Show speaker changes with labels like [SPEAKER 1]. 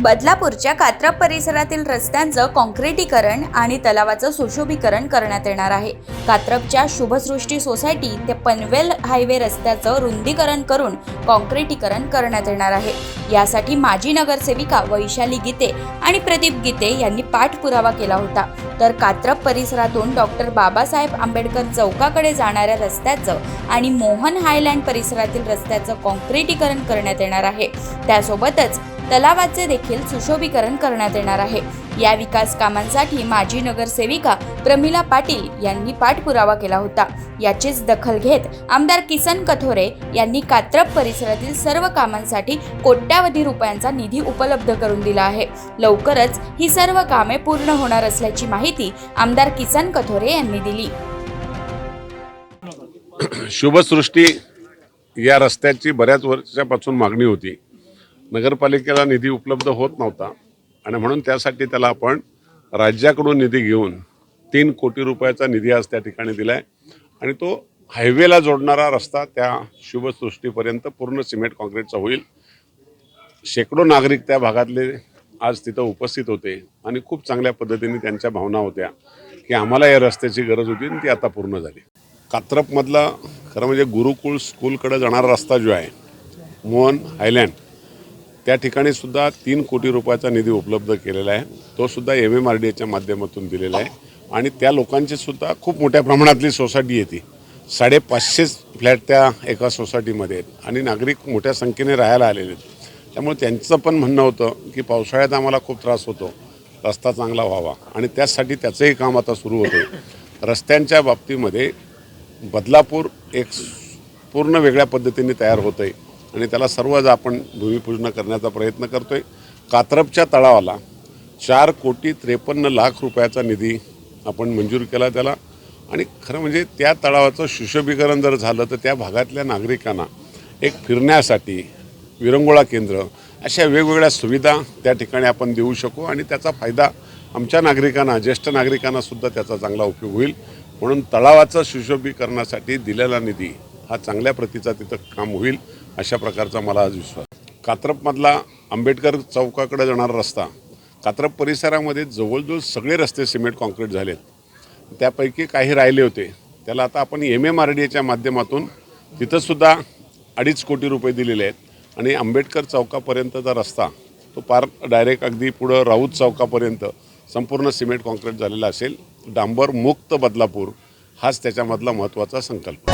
[SPEAKER 1] बदलापूरच्या कात्रप परिसरातील रस्त्यांचं काँक्रिटीकरण आणि तलावाचं सुशोभीकरण करण्यात येणार आहे. कात्रपच्या शुभसृष्टी सोसायटी ते पनवेल हायवे रस्त्याचं रुंदीकरण करून काँक्रिटीकरण करण्यात येणार आहे. यासाठी माजी नगरसेविका वैशाली गीते आणि प्रदीप गीते यांनी पाठपुरावा केला होता. तर कात्रप परिसरातून डॉक्टर बाबासाहेब आंबेडकर चौकाकडे जाणाऱ्या रस्त्याचं आणि मोहन हायलँड परिसरातील रस्त्याचं काँक्रिटीकरण करण्यात येणार आहे. त्यासोबतच तलावाचे देखील सुशोभीकरण करण्यात येणार आहे. या विकास कामांसाठी माजी नगरसेविका प्रमिला पाटील यांनी पाठपुरावा केला होता. याचीच दखल घेत आमदार किसन कथोरे यांनी कात्रप परिसरातील सर्व कामांसाठी कोट्यावधी रुपयांचा निधी उपलब्ध करून दिला आहे. लवकरच ही सर्व कामे पूर्ण होणार असल्याची माहिती आमदार किसन कथोरे यांनी दिली.
[SPEAKER 2] शुभसृष्टी या रस्त्याची बऱ्याच वर्षापासून मागणी होती. नगरपालिकेला निधी उपलब्ध होत नव्हता. आणि म्हणून त्यासाठी त्याला आपण राज्याकडून निधी घेऊन तीन कोटी रुपयाचा निधी आज त्या ठिकाणी दिला आहे आणि तो हायवेला जोडणारा रस्ता त्या शुभसृष्टीपर्यंत पूर्ण सिमेंट कॉन्क्रीटचा होईल. शेकडो नागरिक त्या भागातले आज तिथं उपस्थित होते. आणि खूप चांगल्या पद्धतीने त्यांच्या भावना होत्या की आम्हाला या रस्त्याची गरज होती आणि ती आता पूर्ण झाली. कात्रपमधला खरं म्हणजे गुरुकुळ स्कूलकडे जाणारा रस्ता जो आहे मोहन हायलँड त्या ठिकाणी सुद्धा तीन कोटी रुपयाचा निधी उपलब्ध केलेला आहे. तो सुद्धा एम एम आर डी एच्या माध्यमातून दिलेला आहे. आणि त्या लोकांची सुद्धा खूप मोठ्या प्रमाणातली सोसायटी येते. साडेपाचशेच फ्लॅट त्या एका सोसायटीमध्ये आहेत. आणि नागरिक मोठ्या संख्येने राहायला आलेले आहेत. त्यामुळे त्यांचं पण म्हणणं होतं की पावसाळ्यात आम्हाला खूप त्रास होतो. रस्ता चांगला व्हावा. आणि त्याचसाठी त्याचंही काम आता सुरू होतं. रस्त्यांच्या बाबतीमध्ये बदलापूर एक पूर्ण वेगळ्या पद्धतीने तयार होतं आहे आणि त्याला सर्वच आपण भूमिपूजन करण्याचा प्रयत्न करतो आहे कात्रपच्या तळावाला चार कोटी त्रेपन्न लाख रुपयाचा निधी आपण मंजूर केला त्याला. आणि खरं म्हणजे त्या तळावाचं सुशोभीकरण जर झालं तर त्या भागातल्या नागरिकांना एक फिरण्यासाठी विरंगुळा केंद्र अशा वेगवेगळ्या सुविधा त्या ठिकाणी आपण देऊ शकू आणि त्याचा फायदा आमच्या नागरिकांना ज्येष्ठ नागरिकांना सुद्धा त्याचा चांगला उपयोग होईल. म्हणून तळावाचं सुशोभीकरणासाठी दिलेला निधी हा चांगल्या प्रतीचा तिथं काम होईल अशा प्रकारचा मला आज विश्वास कात्रपमधला आंबेडकर चौकाकडे जाणारा रस्ता कात्रप परिसरामध्ये जवळजवळ सगळे रस्ते सिमेंट कॉन्क्रीट झालेत. त्यापैकी काही राहिले होते. त्याला आता आपण एम एम आर डी एच्या माध्यमातून तिथंसुद्धा अडीच कोटी रुपये दिलेले आहेत. आणि आंबेडकर चौकापर्यंतचा रस्ता तो पार डायरेक्ट अगदी पुढं राऊत चौकापर्यंत संपूर्ण सिमेंट कॉन्क्रीट झालेला असेल. डांबर मुक्त बदलापूर हाच त्याच्यामधला महत्त्वाचा संकल्प.